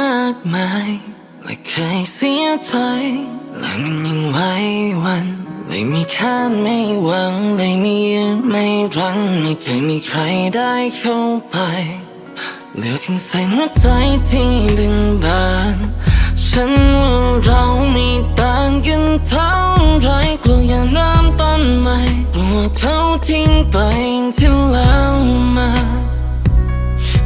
มากมายและเคยเสียใจและมันยังไหว้วันเลยมีคาดไม่หวังเลยม่ยืนไม่รั้งไม่เคยมีใครได้เข้าไปเหลือเพียงเส้นหัวใจที่เบินบานฉันว่าเราไม่ต่างกันเท่าไรกลัวอย่าเริ่มต้นใหม่กลัวเขาทิ้งไปที่แล้วมา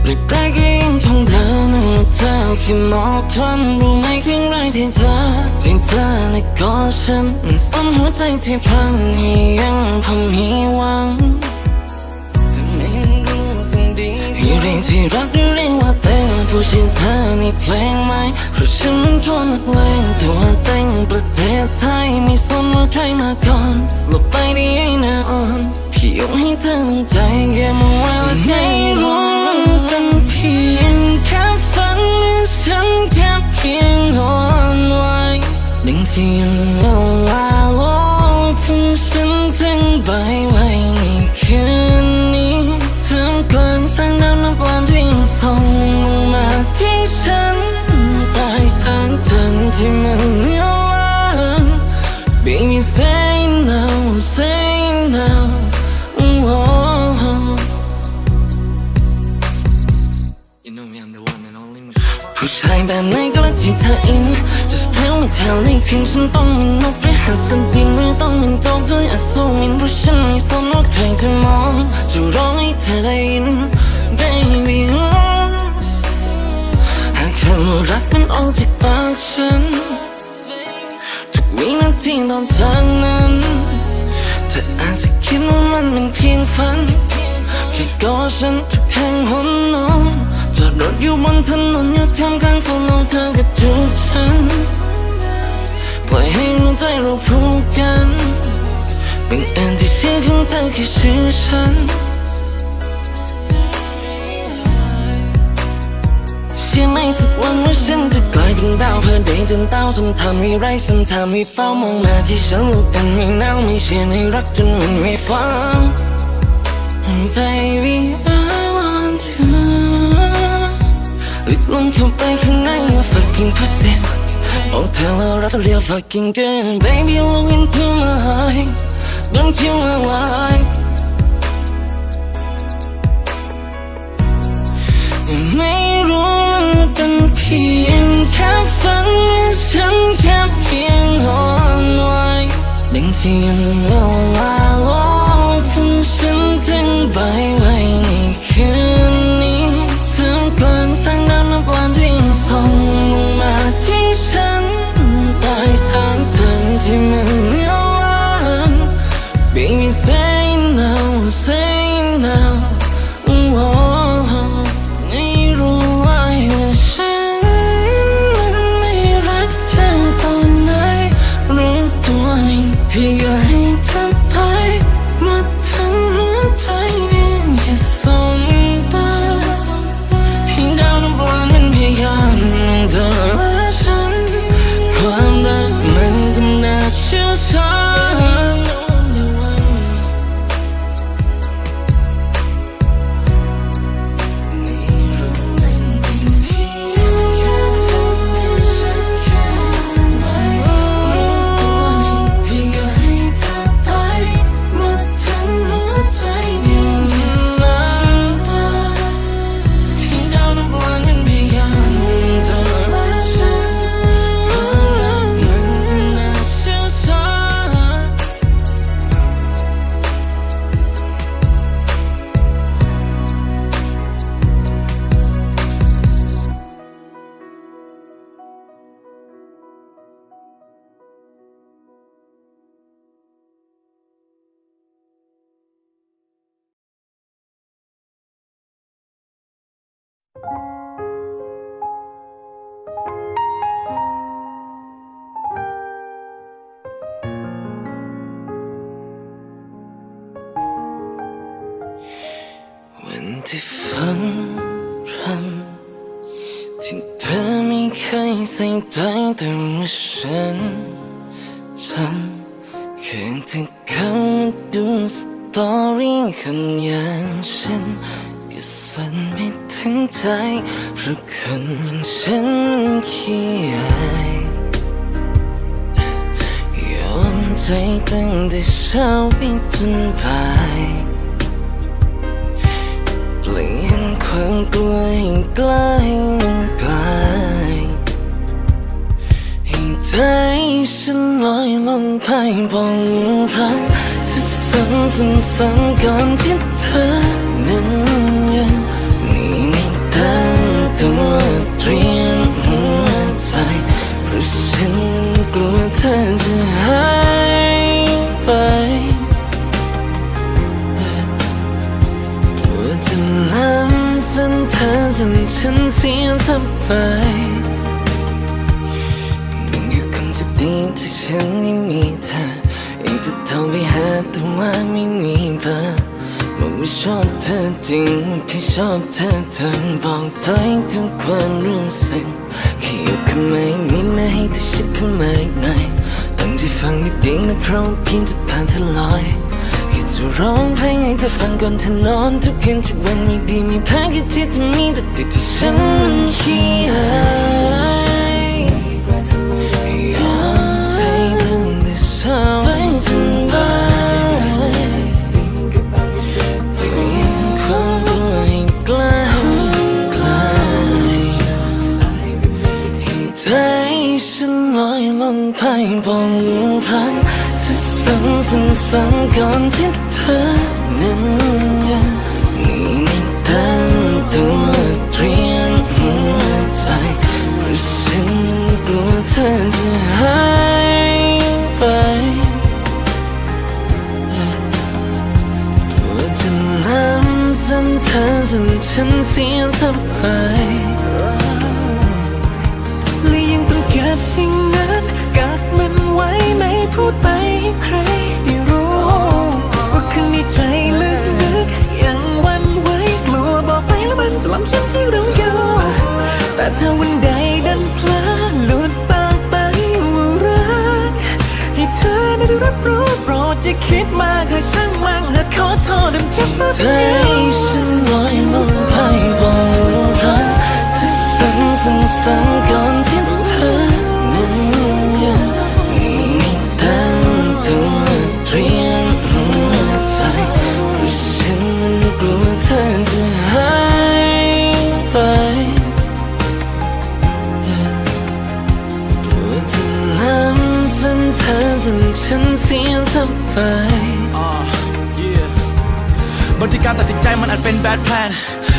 เปรีบแรก็ยังคงเดินว่าเธอคือมอกควันรู้ไหมครั้งแรกที่เธอที่เธอได้กอดฉันมันซ้ำหัวใจที่พลังให้ยังพอมีหวังจะไม่รู้สิ่งดีให้เรียกที่รักหรือเรียกว่าเต้นผู้ชื่อเธอในเพลงไหมเพราะฉันมันคนนักเลงตัวเต็งประเทศไทยไม่สนว่าใครมาก่อนหลบไปได้ยังแน่อ่อน พี่ยกให้เธอตั้งใจแค่มาว่าไม่รู้มันเป็นเพียงแค่ฝันฉันแค่เพียงนอนไว้ดึงที่ยังเล่าว่าโลกของฉันทั้งใบไว้ในคืนนี้ท่ามกลางแสงดาวนับวันที่ส่องลงมาที่ฉัน Just tell me tell me เพียงฉันต้องมีนกหรือหัสดินหรือต้องมันโจกด้วยอัศวินเพราะฉันไม่สนว่าใครจะมองจะร้องให้เธอได้ยิน Baby oh หากคำรักมันออกจากปากฉันทุกวินาทีตอนจากนั้นเธออาจจะคิดว่ามันเป็นเพียงฝันแค่กอดฉันทุกแห่งหนนอนจอดรถอยู่บนถนนอยู่ท่ามกลางฝนล้วเธอก็จูบฉัน ล่อยให้รู้ใจเราพูดกันบังเอิญที่เสียงของเธอคือชื่อฉันเชื่อไหมสักวันว่าฉันจะกลายเป็นดาวเพื่อได้จนเต้าสมทำมีไรสมทำมีเฝ้ามองมาที่ฉันลูกกันไม่หนาวไม่เชื่อในรักจนมันไม่ฟัง Baby I want you ลึกลงเข้าไปข้างใน You're fucking pussy บอกเธอว่ารักเรียว fucking good Baby look into my eyes Don't kill my life ไม่รู้มันเป็นเพียงแค่ฝันฉันแค่เพียงนอนไหวดังที่ยังเล่าว่าโลกของฉันทั้งใบไว้ในคืน ที่ฝันรำที่เธอไม่เคยใส่ใจแต่ว่าฉันฉันคืนที่เขามาดูสตอรี่คนอย่างฉันก็สั่นไม่ถึทั้งใจเพราะคนอย่างฉันขี้อายยอมใจตั้งแต่เช้าไปจนบ่าย เปลี่ยนความกลัวให้ใกล้มันไกลให้ใจฉันลอยลงไปบอกรักเธอซ้ำซ้ำซ้ำก่อนที่เธอนั้นยังมีไม่ตั้งตัวเตรียมหัวใจเพราะฉันกลัวเธอจะหายไป จนฉันเสียเธอไปยังอยู่คงจะดีที่ฉันไม่มีเธอยังจะโทรไปหาแต่ว่าไม่มีเบอร์บอกว่าชอบเธอจริงแค่ชอบเธอเธอบอกไปทุกความรู้สึกแค่อยู่ข้างในนิดนะให้เธอชิดเข้ามาอีกหน่อยตั้งใจฟังให้ดีนะเพราะเพียงจะผ่านเธอลอย จะร้องเพลงให้เธอฟังก่อนเธอนอนทุกคืนทุกวันมีดีมีแพ้แค่ที่เธอมีแต่ติดที่ฉันมันขี้อายยอมใจตั้งแต่เช้าไปจนบ่ายเปลี่ยนความกลัวให้กล้ไกลให้ใจฉันลอยลงไปบอกรักเธอซ้ำซ้ำซ้ำก่อน จนฉันเสียทำไปและยังต้องเก็บสิ่งนั้นกักมันไว้ไม่พูดไปให้ใครได้รู้ ว่าข้างในใจลึกๆยังหวันไหวกลัวบอกไปแล้วมันจะล้ำเส้นที่เราอยู่แต่ถ้าวันใด จะคิดมากเธอช่างมั่งเธอขอโทษดำเจ็บสักใจฉันลอยลง เธอไปอ่า yeah บางทีการตัดสินใจมันอาจเป็นแบดแพลน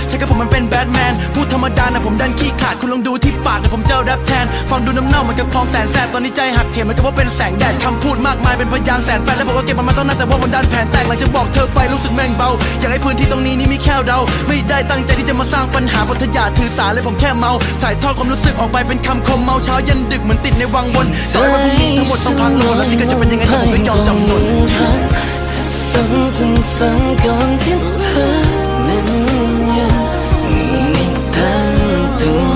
ใช่ครับผมมันเป็นแบดแมนพูดธรรมดานะผมดันขี้ขาดคุณลองดูที่ปากนะผมเจ้าแรปแทนฟังดูน้ำเน่าเหมือนกับคลองแสนแสบตอนนี้ใจหักเหเหมือนกับว่าเป็นแสงแดดคำพูดมากมายเป็นพยานแสนแปดแล้วบอกว่าเก็บมันมาต้องนานแต่ว่ามันดันแผนแตกหลังจากบอกเธอไปรู้สึกแม่งเบาอยากให้พื้นที่ตรงนี้นี่มีแค่เรา ไม่ได้ตั้งใจที่จะมาสร้างปัญหาเพราะยาถือสาเลยผมแค่เมาถ่ายทอดความรู้สึกออกไปเป็นคำคมเมาเช้ายันดึกเหมือนติดในวังวนต่อให้วันพรุ่งนี้ทั้งหมดต้องพังโลนแล้วที่เกิดจะเป็นยังไงถ้าผมไม่ยอมจำนนซ้ำซ้ำซ้ำ ง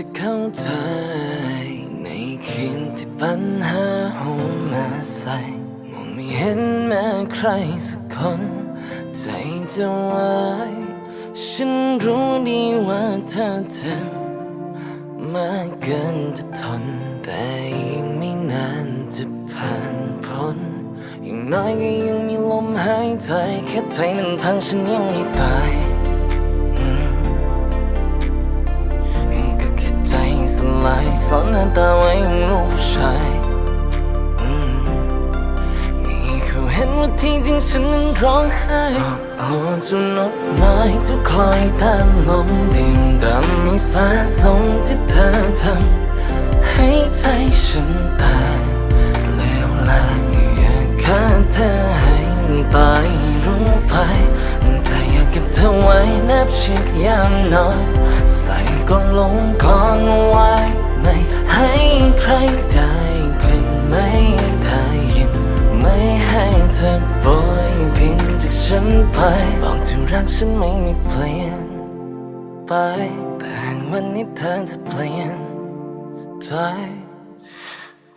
สักคนที่เข้าใจในคืนที่ปัญหาโหมมาใส่มองไม่เห็นแม้ใครสักคน ใจจะวายฉันรู้ดีว่าเธอเจ็บมากเกินจะทน แต่อีกไม่นานจะผ่านพ้นอย่างน้อยก็ยังมีลมหายใจแค่ใจมันพังฉันยังไม่ตาย ฉันนั้นร้องไห้พอจนนดน้อยทุกคอยตามลมดิ่งดำมีสาสมที่เธอทำให้ใจฉันตายแล้วลายอยากฆ่าเธอให้ตายรู้ไปแต่อยากเก็บเธอไว้นับชิดยามนอนใส่กล่องลงกองไว้ ฉันไม่มีเปลี่ยนไปแต่หากวันนี้เธอจะเปลี่ยนใจ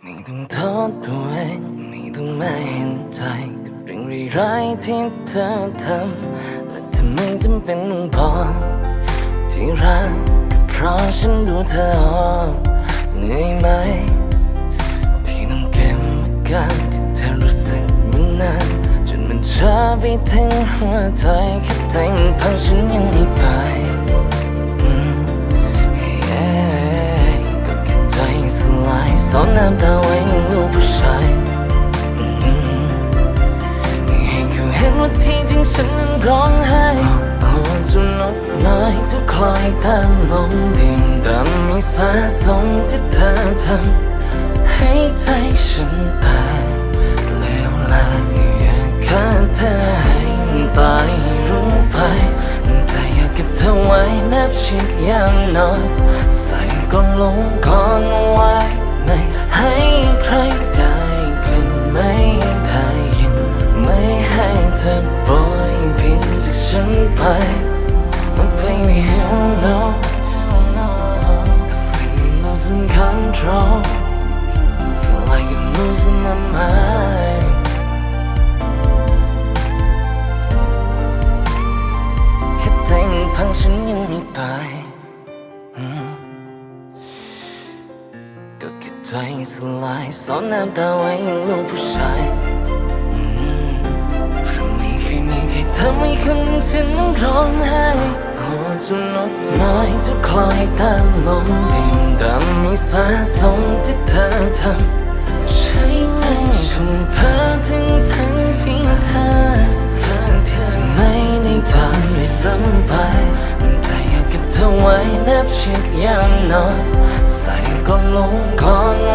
ไม่ต้องโทษตัวเองไม่ต้องมาเห็นใจกับเรื่องร้ายๆที่เธอทำและทำไมจำเป็นต้องบอกที่รักก็เพราะฉันดูเธอออกเหนื่อยไหมที่ต้องเก็บอาการที่เธอรู้สึก จนมันชาไปถึงหัวใจแค่ใจมันพังฉันยังไม่ไปก็แค่ใจสลายสอนน้ำตาไว้ยังลูกผู้ชายให้เขาเห็นว่าที่จริงฉันนั้นร้องไห้โอ้จนลดน้อยทุกคลอยตามลมดิ่งดำมีสะสมที่เธอทำให้ใจฉันตายเลวไหล อยากฆ่าเธอให้มันตาย ใจสลายสอนน้ำตาไว้ยังลูกผู้ชายเราไม่เคยมีใครทำให้คนอย่างฉันต้องร้องไห้หัวจนลดน้อยจะคอยตามลมดิ่งดำมีสะสมที่เธอทำใช่ไหมคุณเพ้อถึงทั้งที่เธอทั้งที่เธอไม่ได้ทำด้วยซ้ำไปแต่อยากเก็บเธอไว้แนบชิดยามนอน ก่องลงคลอง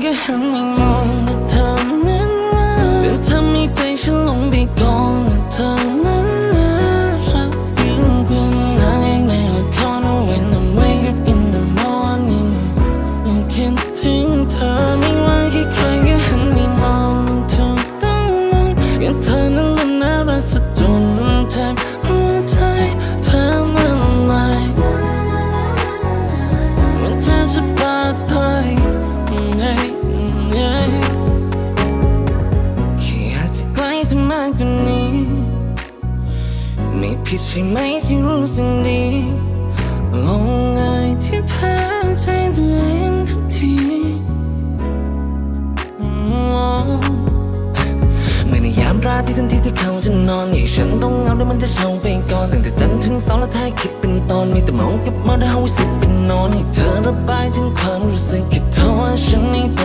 ใที่ทันทีที่เขาจะนอนให้ฉันต้องเหงาแล้วมันจะเช่าไปก่อนตั้งแต่จันทร์ถึงเสาร์และท้ายคิดเป็นตอนมีแต่มองกับมอได้ห้องวิสิเป็นนอนให้เธอระบายถึงความรู้สึกคิดเท่าว่าฉันในต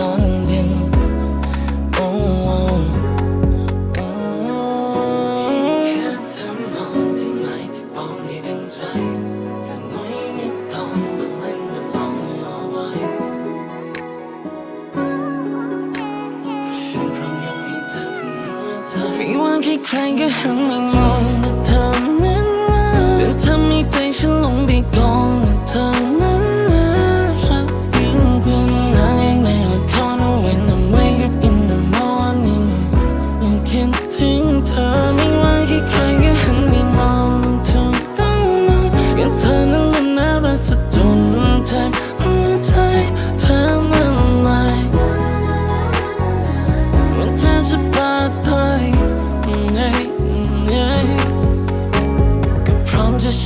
ใครก็หันมามองแต่เธอนั้นมาจนทำให้ใจฉันหลงไปกองแต่เธอนั้นมารักยิ่งเป็นนางในละคร When I'm wake up in the morning ยังคิดถึงเธอไม่ว่าที่ใครก็หันไปมองเธอต้องมองอย่เธอนั้นมัน่ารักสะดจนแทบหัวใจเธอมันลายมันแทบจะปาด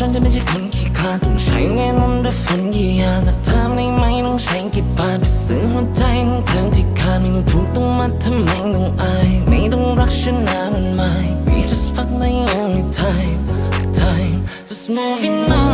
ฉันจะไม่ใช่คนขี้ขลาดต้องใช้เวรมนต์ด้วยฝันกี่ยานะถามได้ไหมต้องใช้กี่บาทไปซื้อหัวใจของเธอที่ขาดยังผูกต้องมาทำไมต้องอาย ไม่ต้องรักฉันนานมันไม่ We just fuck like every time time just moving on